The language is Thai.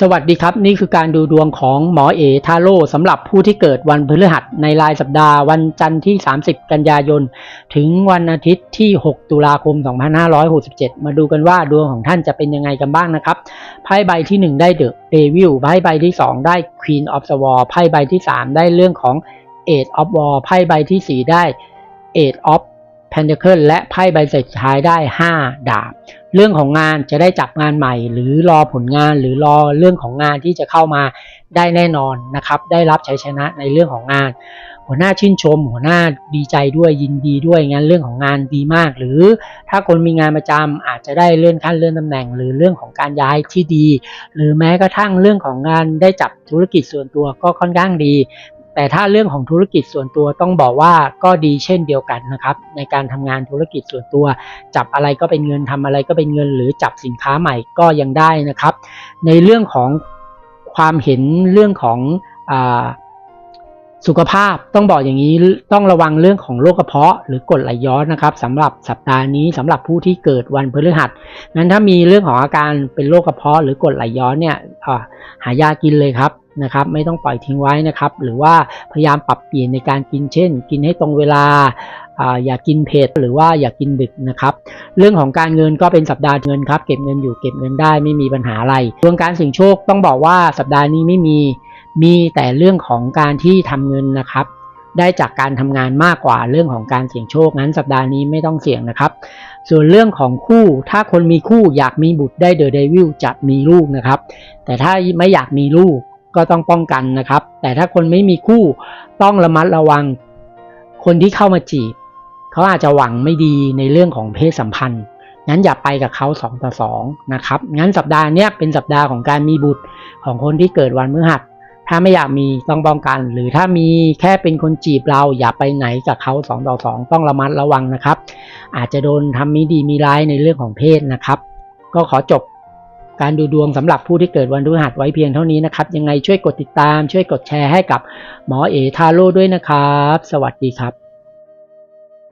สวัสดีครับ นี่คือการดูดวงของหมอเอทาโร่สำหรับผู้ที่เกิดวันพฤหัสในรายสัปดาห์ วันจันทร์ที่ 30 กันยายน ถึงวันอาทิตย์ที่ 6 ตุลาคม 2567 มาดูกันว่าดวงของท่านจะเป็นยังไงกันบ้างนะครับ ไพ่ใบที่ 1 ได้เดอะเดวิลไพ่ใบที่ 2 ได้ Queen of the War ไพ่ใบที่ 3 ได้เรื่องของ Eight of War ไพ่ใบทีสี่4 ได้ Eight of Pentacle และไพ่ใบสุดท้ายได้ 5 ดาบ เรื่องของงานจะได้จับงานใหม่ หรือรอผลงานหรือรอเรื่องของงานที่จะเข้ามาได้แน่นอนนะครับ ได้รับชัยชนะในเรื่องของงาน หัวหน้าชื่นชม หัวหน้าดีใจด้วยยินดีด้วยงั้นเรื่องของงานดีมาก หรือถ้าคนมีงานประจำอาจจะได้เลื่อนขั้นเลื่อนตำแหน่ง หรือเรื่องของการย้ายที่ดี หรือแม้กระทั่งเรื่องของงานได้จับธุรกิจส่วนตัวก็ค่อนข้างดี แต่ถ้าเรื่องของธุรกิจส่วนตัวต้องบอกว่าก็ดีเช่นเดียวกันนะครับในการทำงานธุรกิจส่วนตัว จับอะไรก็เป็นเงินทำอะไรก็เป็นเงิน หรือจับสินค้าใหม่ก็ยังได้นะครับ ในเรื่องของความเห็นเรื่องของอสุขภาพต้องบอกอย่างนี้ต้องระวังเรื่องของโรคกระเพาะหรือกรดไหลย้อนนะครับสำหรับสัปดาห์นี้สำหรับผู้ที่เกิดวันพฤหัสงั้นถ้ามีเรื่องของอาการเป็นโรคกระเพาะหรือกรดไหลย้อนเนี่ยอหายากินเลยครับ นะครับไม่ต้องปล่อยทิ้งไว้นะครับ หรือว่าพยายามปรับเปลี่ยนในการกินเช่น กินให้ตรงเวลาอย่ากินเผ็ดหรือว่าอย่ากินดึกนะครับ เรื่องของการเงินก็เป็นสัปดาห์เงินครับ เก็บเงินอยู่เก็บเงินได้ไม่มีปัญหาอะไรดวงการเสี่ยงโชคต้องบอกว่าสัปดาห์นี้ไม่มีมีแต่เรื่องของการที่ทำเงินนะครับ ได้จากการทำงานมากกว่าเรื่องของการเสี่ยงโชคงั้นสัปดาห์นี้ไม่ต้องเสี่ยงนะครับ ส่วนเรื่องของคู่ถ้าคนมีคู่อยากมีบุตรได้เดอะเดวิลจะมีลูกนะครับ แต่ถ้าไม่อยากมีลูก ก็ต้องป้องกันนะครับ แต่ถ้าคนไม่มีคู่ต้องระมัดระวัง คนที่เข้ามาจีบเขาอาจจะหวังไม่ดีในเรื่องของเพศสัมพันธ์ งั้นอย่าไปกับเขา2ต่อ2นะครับ งั้นสัปดาห์นี้เป็นสัปดาห์ของการมีบุตรของคนที่เกิดวันพฤหัสถ้าไม่อยากมีต้องป้องกัน หรือถ้ามีแค่เป็นคนจีบเราอย่าไปไหนกับเขา2ต่อ2ต้องระมัดระวังนะครับ อาจจะโดนทำม่ดีมีร้ายในเรื่องของเพศนะครับ ก็ขอจบ การดูดวงสำหรับผู้ที่เกิดวันพฤหัสไว้เพียงเท่านี้นะครับ ยังไงช่วยกดติดตาม ช่วยกดแชร์ให้กับหมอเอทาโร่ด้วยนะครับ สวัสดีครับ